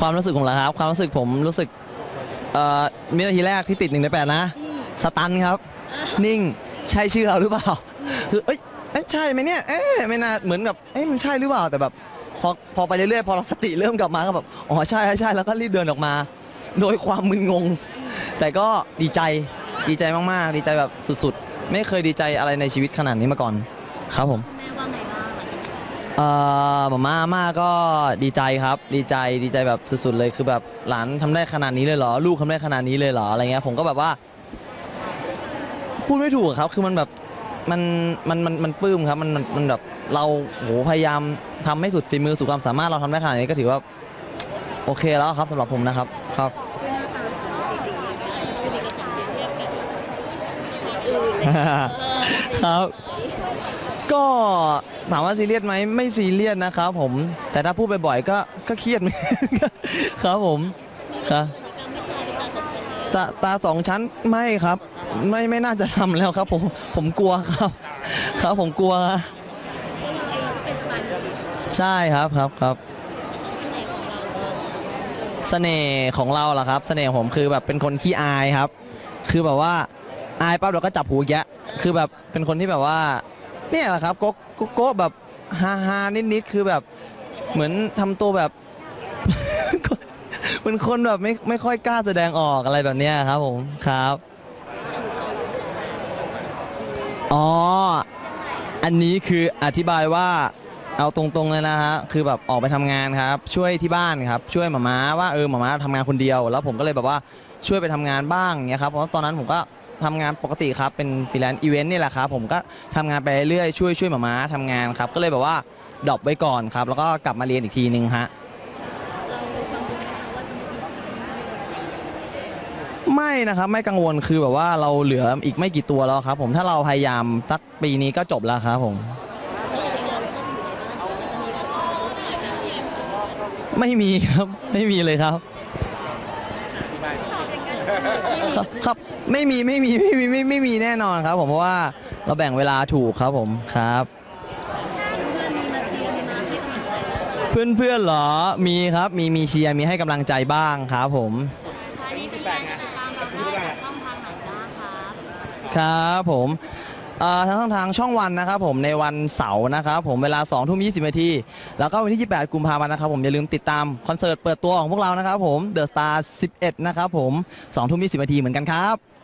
ความรู้สึกผมเหรอครับ ความรู้สึกผมรู้สึกเอ่อวินาทีแรกที่ติดหนึ่งในแปดนะ สตันครับ นิ่งใช่ชื่อเราหรือเปล่าคือเอ้ยเอ้ยใช่ไหมเนี่ยเอ๊ะไม่น่าเหมือนแบบเอ๊ะมันใช่หรือเปล่าแต่แบบพอพอไปเรื่อยๆพอเราสติเริ่มกลับมาก็แบบอ๋อใช่ใช่ใช่แล้วก็รีบเดินออกมา โดยความมึนงง แต่ก็ดีใจดีใจมากๆ ดีใจแบบสุดๆ ไม่เคยดีใจอะไรในชีวิตขนาดนี้มาก่อน ครับผมแม่ว่าไงบ้าง เอ่อหมาม่าอาม่าก็ดีใจครับ ดีใจดีใจแบบสุดๆเลยคือแบบหลานทำได้ขนาดนี้เลยเหรอ ลูกทำได้ขนาดนี้เลยเหรออะไรเงี้ยผมก็แบบว่า พูดไม่ถูกครับ คือมันแบบมันมันมันมันปลื้มครับมันมันมันแบบเราโหพยายามทำให้สุดฝีมือสุดความสามารถเราทำได้ขนาดนี้ก็ถือว่าโอเคแล้วครับสำหรับผมนะครับครับด้วยหน้าตาของเราดีๆไม่ได้กระสับเปรียบเทียบกับอื่นเลยเออ ครับ ก็ถามว่าซีเรียสไหมไม่ซีเรียสนะครับผม แต่ถ้าพูดบ่อยๆก็ก็เครียดเหมือนกันครับผมครับตาตาสองชั้นไม่ครับ ไม่ไม่น่าจะทำแล้วครับผมผมกลัวครับ ครับผมกลัวตัวเราเองก็เป็นสไตล์ดีใช่ครับครับครับเสน่ห์ของเราเห์ของเราล่ะครับ เสน่ห์ผมคือแบบเป็นคนขี้อายครับ คือแบบว่า อายปั๊บเราก็จับหูแยะ คือแบบเป็นคนที่แบบว่า เนี่ยแหละครับโกโกโก้แบบฮาฮานิดๆคือแบบเหมือนทำตัวแบบเป็นคนแบบไม่ไม่ค่อยกล้าแสดงออกอะไรแบบเนี้ยครับผมครับอ๋ออันนี้คืออธิบายว่าเอาตรงๆเลยนะฮะคือแบบออกไปทำงานครับ ช่วยที่บ้านครับ ช่วยหมาม้าว่าเออหมาม้าทำงานคนเดียว แล้วผมก็เลยแบบว่าช่วยไปทำงานบ้างเงี้ยครับเพราะตอนนั้นผมก็ ทำงานปกติครับ เป็นฟรีแลนซ์อีเวนต์นี่แหละครับ ผมก็ทำงานไปเรื่อยช่วยช่วยหมาม้าทำงานครับ ก็เลยแบบว่าดรอปไว้ก่อนครับ แล้วก็กลับมาเรียนอีกทีนึงฮะ ไม่นะครับไม่กังวลคือแบบว่าเราเหลืออีกไม่กี่ตัวแล้วครับผมถ้าเราพยายามสักปีนี้ก็จบแล้วครับผม ไม่มีครับ ไม่มีเลยครับ ครับครับไม่มีไม่มีไม่มีไม่ไม่มีแน่นอนครับ ผมเพราะว่าเราแบ่งเวลาถูกครับผมครับ เพื่อนๆมีมาเชียร์มีมาให้กำลังใจเราบ้างเพื่อนเพื่อนๆเหรอมีครับมีมีเชียร์มีให้กำลังใจบ้างครับผมท้ายนี้เป็นการติดตามเราได้จากช่องทางไหนบ้างครับครับผมเอ่อ ทางทางช่องวันนะครับผมในวันเสาร์นะครับผมเวลา2ทุ่ม20นาทีแล้วก็วันที่ 28 กุมภาพันธ์นะครับผมอย่าลืมติดตามคอนเสิร์ตเปิดตัวของพวกเรานะครับผม The Star 11 นะครับผม2ทุ่ม20นาทีเหมือนกันครับ